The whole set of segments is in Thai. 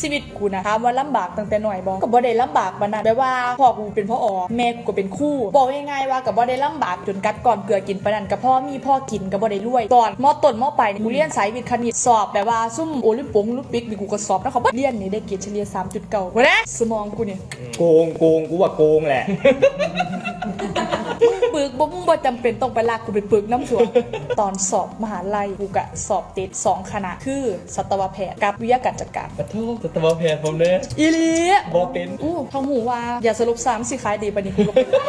ชีวิตกูนะถามว่าลำบากตั้งแต่หน่อยบ่ก็บ่ได้ลำบากปานนั้นแบบว่าพ่อกูเป็นพ่ออแม่กูก็เป็นคู่บอกง่ายๆว่าก็บ่ได้ลำบากจนกัดก่อนเกลือกินปนนั้นก็พ่อมีพ่อกินก็บ่ได้รวยตอนมอต้นมอปลายกูเรียนสายวิทย์คณิตสอบแบบว่าซุ่มโอลิมปงลิมปิกนี่กูก็สอบนะเขาบ่เรียนนี่ได้เกรดเฉลี่ย3.9บ่นะสมองกูเนี่ยโกงโกงกูว่าโกงแหละ ปึกบ่มึงบ่จำเป็นต้องไปลากกูไปปึกน้ำสวนตอนสอบมหาลัยกูกะสอบติดสองคณะคือสัตวแพทย์กับวิทยาการจัดการขอโทษสัตวแพทย์ผมเนี่ยอีหลีบอเป็นอู้ท้องหูว่าอย่าสรุปซ้ำสิขายดีปานนี้กูก็บ่รู้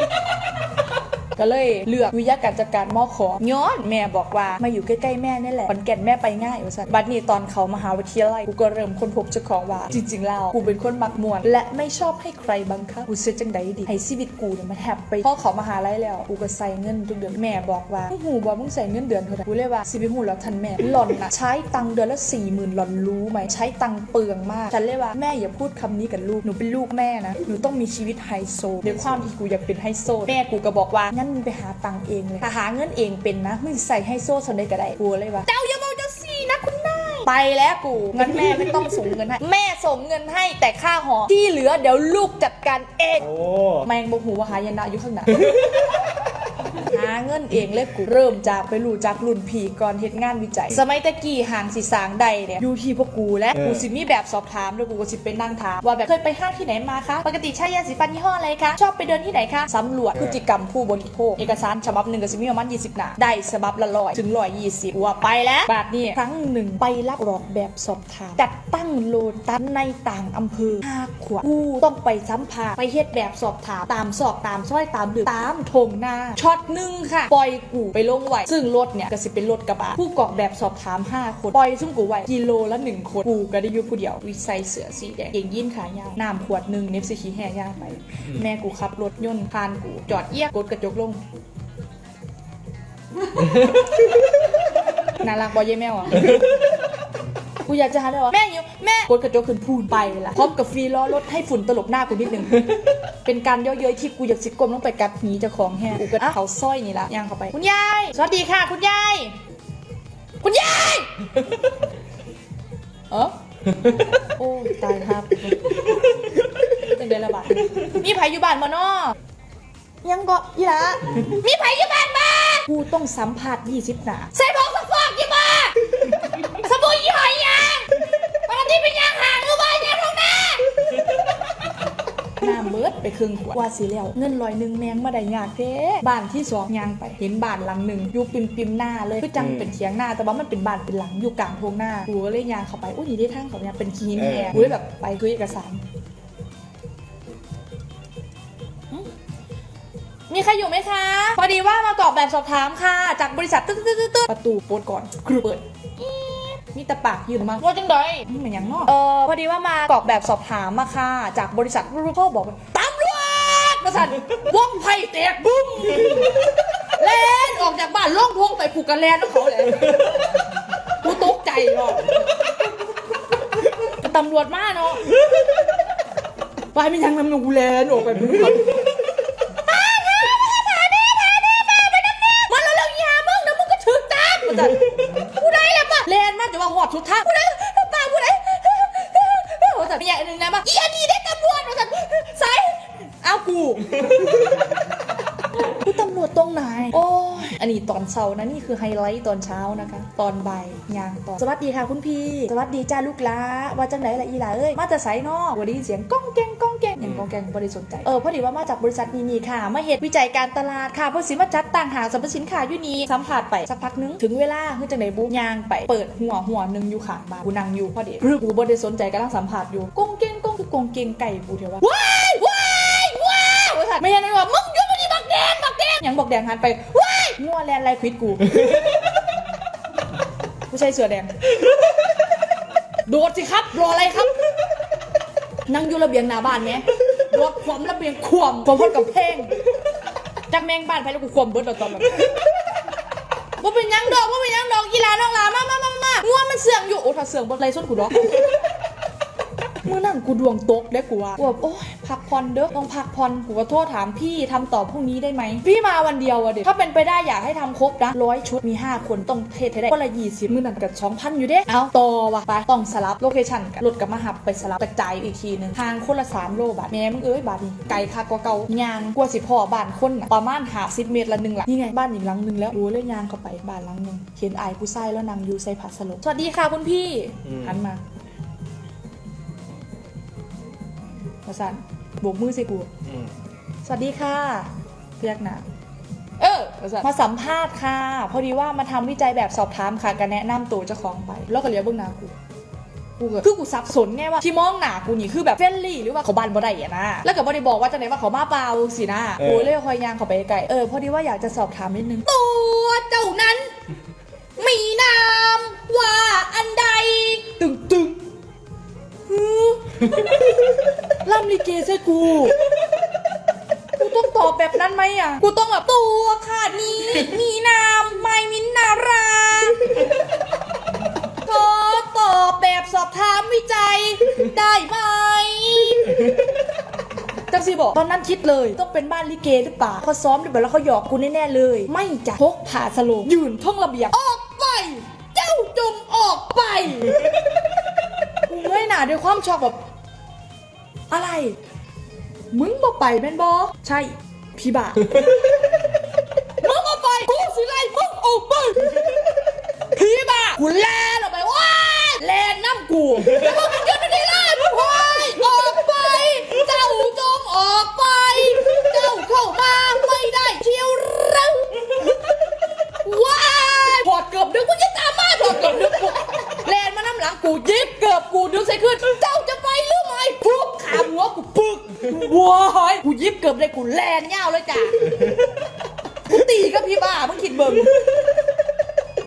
ก็เลยเลือกวิทยาการจัดการมอขอย้อนแม่บอกว่ามาอยู่ใกล้ๆแม่นี่แหละขอนแก่นแม่ไปง่ายว่าซั่นบัดนี้ตอนเขามหาวิทยาลัยกูก็เริ่มค้นพบเจ้าของว่าจริงๆแล้วกูเป็นคนมักมวน และไม่ชอบให้ใครบังคับกูเสียจังใดดีให้ชีวิตกูเนี่ยมันแฮปปี้พอเขามหาลัยแล้วกูก็ใส่เงินทุกเดือนแม่บอกว่ามึงหูบ่มึงใส่เงินเดือนเท่าไหร่กูเลยว่าสิไปหูแล้วทันแม่หล่อนน่ะใช้ตังเดือนละสี่หมื่นหล่อนรู้ไหมใช้ตังเปลืองมากฉันเลยว่าแม่อย่าพูดคำนี้กับลูกหนูเป็นลูกแม่นะหนูต้องมีชีวิตไฮโซด้วยความที่กูอยากเป็นไฮโซแม่กูก็บอกว่างั้นไปหาตังค์เองเลยถ้าหาเงินเองเป็นนะมึงใส่ไฮโซสนได้ก็ได้กูเลยว่าเจ้าอย่าบอกเจ้าสี่นะคุณนายไปแล้วกูงั้นแม่ไม่ต้องส่งเงินให้ แม่ส่งเงินให้แต่ค่าหอที่เหลือเดี๋ยวลูกจัดการเองโอ้แมงบกหูว่าหายนะอยู่ข้างหน้าหาเงินเองเลยกูเริ่มจากไปรู้จักรุ่นพี่ก่อนเฮ็ดงานวิจัย สมัยตะกี้ห่างสีสางใดเนี่ยอยู่ที่พวกกูและกูสิมีแบบสอบถามแล้วกูก็สิไปนั่งถามว่าแบบเคยไปห้างที่ไหนมาคะปกติใช้ยาสีฟันยี่ห้ออะไรคะชอบไปเดินที่ไหนคะสำรวจพฤติกรรมผู้บริโภคเอกสารฉบับหนึ่งก็สิมีประมาณ20 หน้าได้ฉบับละร้อยถึงร้อยยี่สิบว่าไปแล้วบาทนี่ครั้งหนึ่งไปรับรองแบบสอบถามจัดตั้งโลตัสในต่างอำเภอห้าขวบกูต้องไปสัมภาษณ์ไปเฮ็ดแบบสอบถามตามสอบตามซอยตามหรือตามทงหน้าช็อตหนึ่งค่ะ ปล่อยกูไปลงไหว ซึ่งรถเนี่ยก็สิเป็นรถกระบะ ผู้กรอกแบบสอบถาม 5 คน ปล่อยซุ่มกูไหวกิโลละ 1 คน กูก็ได้อยู่ผู้เดียววิใส่เสือสีแดง เก่งยินขายาว น้ำขวดหนึ่งเนฟซีขี้แห่ย่างไป แม่กูขับรถยนต์ผ่านกู จอดเอียกกดกระจกลงน่ารักบอยเย่แมวอะ กูอยากจะหาเลยว่าแม่อยู่แม่กดกระจกขึ้นพูนไปละพร้อมกับฟรีล้อรถให้ฝุ่นตลบหน้ากูนิดนึง เป็นการย่อเย้ยที่กูอยากสิกลมลงไปกัดหนีเจ้าของแฮกูก็อะเขาสร้อยนี่ละย่างเข้าไป คุณยาย สวัสดีค่ะ คุณยาย คุณยายเออโอ้ตายครับเป็นเดือนละบาทมีไผอยู่บ้านมาเนาะยังก็ยี่ละมีไผอยู่บ้านมากูต้องสัมผัส20หนาใส่ผงสักฟอก ไปครึ่งขวดว่าสิแล้วเงินลอยหนึ่งแมงมาได้ยากเด้บ้านที่สองยางไปเห็นบ้านหลังหนึ่งอยู่ปิมปิมๆหน้าเลยคือจังเป็นเถียงหน้าแต่ว่ามันเป็นบ้านเป็นหลังอยู่กลางทงหน้ากูก็เลยยางเข้าไปอุ้ยนี่ได้ทางเขาเนี่ยเป็นคีนแห่กูเลยแบบไปคุยเอกสารหึมีใครอยู่ไหมคะ พอดีว่ามากรอกแบบสอบถามค่ะ จากบริษัทตึ๊ดตึ๊ดตึ๊ดตึ๊ดประตูโปดก่อนกรูเปิดมีแต่ปากยืนมาว่าจังไดมันเป็นอย่างนอกเออพอดีว่ามากรอกแบบสอบถามมาค่ะ จากบริษัทรูเขาบอกว่าตำระสันวงไผ่แตกบุ้มแล่นออกจากบ้านล่องทงไปผูกกันแลนแล้วเขาเลยกูตกใจเนาะตำรวจมาเนาะไปไม่ยังนำหนูแลนออกไปมึงครับมาแล้วแล้วยามึงเดี๋ยวมึงก็ถึกจับประสันผู้ใดล่ะปะแลนมากจะว่าหอดชุดท่าผู้ใดป้าผู้ใดโอ้แต่มีอย่างหนึ่งนะมาอีอันนี้ได้ตำรวจ อากูกูตำรวจตรงไหน โอ้ย อันนี้ตอนเช้านะนี่คือไฮไลท์ตอนเช้านะคะ ตอนบ่ายยางตอน สวัสดีค่ะคุณพี่ สวัสดีจ้าลูกหล้า ว่าจังไหนละอีหล่าเอ้ย มาแต่ไสนอกวันนี้เสียงก้องแกงก้องแกงอย่างก้องแกงบริสนใจ เออพอดีว่ามาจากบริษัทนี้นี่ค่ะ มาเหตุวิจัยการตลาดค่ะเพื่อสิมาจัดต่างหาสรรพสินค้าอยู่นี่สัมผัสไปสักพักนึง ถึงเวลาคือจังไหนบุ๊ยางไป เปิดหัวหัวหนึ่งอยู่ข้างบ้านกูนั่งอยู่พอดีรึกูบ่ได้สนใจกำลังสัมผัสอยู่ก้องแกงก้องคือกองเกงไก่กูเถอะ ไม่ใช่นะว่ามึงอยู่มาดีบักแดงบักแดงยังบักแดงหันไปว้ายงัวแลนไรควิดกูผู้ชายเสือแดง โดดสิครับรออะไรครับ นั่งอยู่ระเบียงหน้าบ้านไหมโดดขวมระเบียงขวมขวมพดกับเพลงจากแมงบ้านไปแล้วกูขวมเบิร์ดตอนแบบว่าเป็นยังดอกว่าเป็นยังดอกกีฬาน้องลามามามามางัวมันเสื่องอยู่โอ้ถ้าเสื่องบนไรส้นกูดอกเมื่อนั่นกูดวงตกได้กูว่ากูแบบโอ๊ย พพักผ่อนเด้อต้องพักผ่อนกูก็โทษถามพี่ทำต่อพรุ่งนี้ได้ไหมพี่มาวันเดียวอะเด็กถ้าเป็นไปได้อยากให้ทำครบนะร้อยชุดมี 5 คนต้องเทศให้ได้คนละยี่สิบมือนั่นกับสองพันอยู่เด้เอาต่อว่ะไปต้องสลับโลเคชั่นกันรถกับมาหับไปสลับกระจายอีกทีหนึ่งทางคนละสามโลบาทแม่มึงเอ้ยบาทนี่ไกลคักกว่าเก่ายางกลัวสิพ่อบ้านคนน่ะประมาณหาสิบเมตรละหนึ่งหลังนี่ไงบ้านอีกหลังหนึ่งแล้วรู้เลยยางเข้าไปบ้านหลังหนึ่งเห็นอายผู้ชายแล้วนางอยู่ใส่ผ้าสลบสวัสดีค่ะคุณพี่อืมหันมาประสาน โบกมือใส่กู อืมสวัสดีค่ะพยักหน้า เออมาสัมภาษณ์ค่ะ พอดีว่ามาทำวิจัยแบบสอบถามค่ะกันแนะนำตัวเจ้าของไปแล้วก็เลี้ยวเบื้องหน้ากู กูก็คือกูสับสนไงว่าที่มองหน้ากูนี่คือแบบเฟรนลี่หรือว่าเขาบันบ่ได้อะนะ แล้วก็บ่ได้บอกว่าจะไหนว่าเขามาเปล่าสินะกูเลยคอยยางเขาไปไกลเออพอดีว่าอยากจะสอบถามนิดนึงตัวเจ้านั้น มีนามว่าอันใด ตึงตึงฮึล่ำลิเกใช่กู กูต้องตอบแบบนั้นไหมอะ กูต้องแบบตัวค่ะนี้มีนามไม่มินนาราขอตอบแบบสอบถามวิจัยได้ไหมจังสีบอกตอนนั้นคิดเลยต้องเป็นบ้านลิเกหรือเปล่าเขาซ้อมหรือเปล่าแล้วเขาหยอกกูแน่ๆเลย ไม่จะพกผ่าสโลงยืนท่องระเบียบออกไป เจ้าจงออกไปกูเงยหน้าด้วยความชอกแบบ อะไร มึงบ่ไปแม่นบอใช่ พี่บ่า มึงบ่ไปกูสิไล่มึงออกไปพี่บ่ากูแล่ออกไปว้ายแล่น้ำกูแล้วมึงยืนอยู่นี่เลยมึงพายออกไป เจ้าจงออกไป เจ้าเข้ามาไม่ได้เชียวรังว้ายถอดเกือบดึงกูจะตามมาถอดเกือบดึงกูแลนมาน้ำหลังกูยิบเกือบกูดึงใส่ขึ้น เจ้าจะไปหรือไม่พุกขาหัว กูปึกว้ายกูยิบเกือบเลยกูแลนยาวเลยจ้ะกูตีกับพี่บ้ามึงคิดเบิ่ง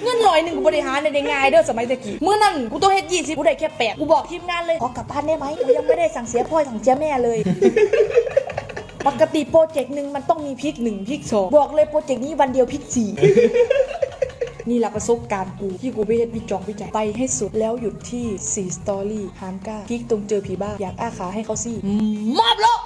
เงินร้อยหนึ่งกูบริหารในได้ง่ายเด้อสมัยตะกี้เมื่อนั้นกูต้องเฮ็ดยี่สิบกูได้แค่แปดกูบอกทีมงานเลยขอกลับบ้านได้ไหมกูยังไม่ได้สั่งเสียพ่อสั่งเสียแม่เลย ปกติโปรเจกต์หนึ่งมันต้องมีพริกหนึ่งพริกสองบอกเลยโปรเจกต์นี้วันเดียวพริกสี่ นี่แหละประสบการณ์กู ที่กูไปเฮ็ดวิจองวิจัยไปให้สุดแล้วหยุดที่4สตอรี่ฮามก้าพิกตรงเจอผีบ้าอยากอ้าขาให้เขาซี่มอบแล้ว